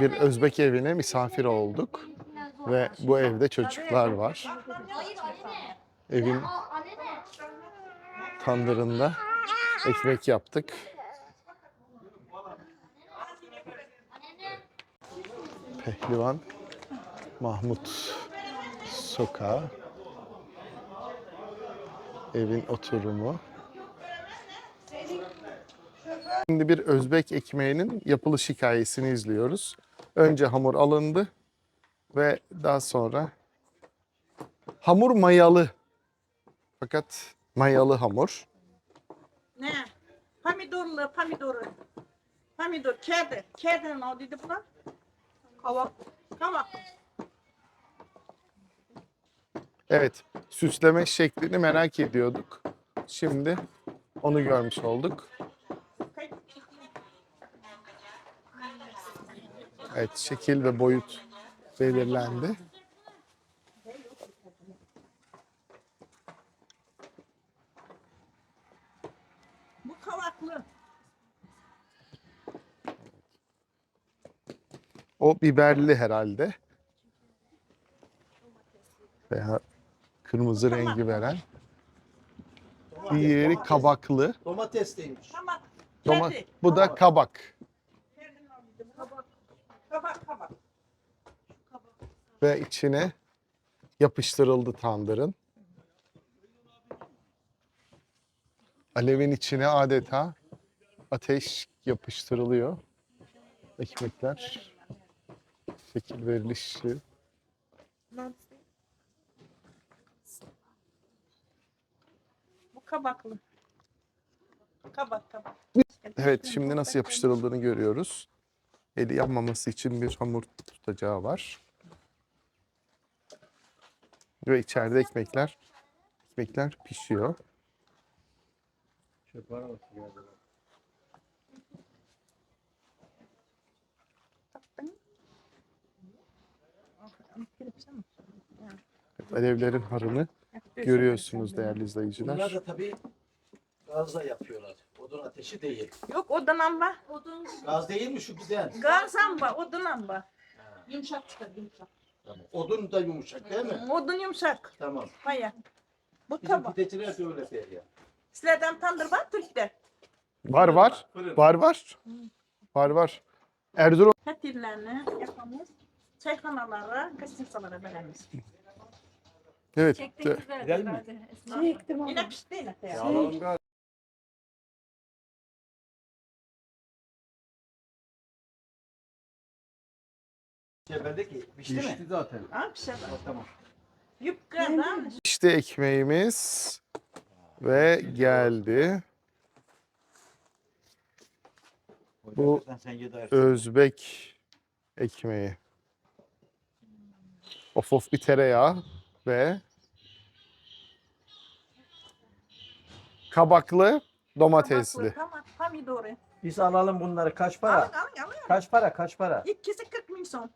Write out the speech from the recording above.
Bir Özbek evine misafir olduk ve bu evde çocuklar var. Evin tandırında ekmek yaptık. Pehlivan Mahmut Sokağı. Evin oturumu. Şimdi bir Özbek ekmeğinin yapılış hikayesini izliyoruz. Önce hamur alındı ve daha sonra hamur mayalı. Fakat mayalı hamur. Ne? Pomidorlu, pomidor. Pomidor, kedi. Kedinin o dedi buna. Kavak. Kavak. Evet, süsleme şeklini merak ediyorduk. Şimdi onu görmüş olduk. Evet, şekil ve boyut belirlendi. Bu kavaklı. O biberli herhalde. Veya kırmızı rengi veren. Diğeri kabaklı. Domatesliymiş. Kavak. Doma- Kedi. bu da kabak. Kedinin o dedi. Kavak. Ve içine yapıştırıldı tandırın. Alevin içine adeta ateş yapıştırılıyor. Ekmekler şekil verilişi. Bu kabaklı. Kabak, kabak. Evet şimdi nasıl yapıştırıldığını görüyoruz. Eli yanmaması için bir hamur tutacağı var. Ve içeride ekmekler ekmekler pişiyor. Çöp arabası geldi. Evet, Alevlerin harını görüyorsunuz değerli izleyiciler. Bunlar da tabii gazla yapıyorlar. Odun ateşi değil. Yok odun amba. Gaz değil mi şu güzel? Gaz amba, odun amba. Yumuşak çıkar yumuşak. Tamam. Odun da yumuşak değil mi? Odun yumuşak. Tamam. Baya. Bu Bizim kabak. pideciler de öyle der ya. Sizlerden tandır var Türk'te. Var var. Fırın. Var var. Var var. Erzurum Katillerini yapamız. Çayhanalara, kasınsalara veremiz. evet. Gidelim mi? herhalde. Esma. Yine pişti yine. Ya galiba. Ceberdeki pişti mi? Pişti zaten. Ha pişer. Tamam. Yupkadan İşte ekmeğimiz ve geldi. Bu Özbek ekmeği. Of of bir tereyağı ve kabaklı domatesli. Tamam, pomidoru. Biz alalım bunları. Kaç Alın para? alın alın. Kaç para? Kaç para? İkisi 40 bin son.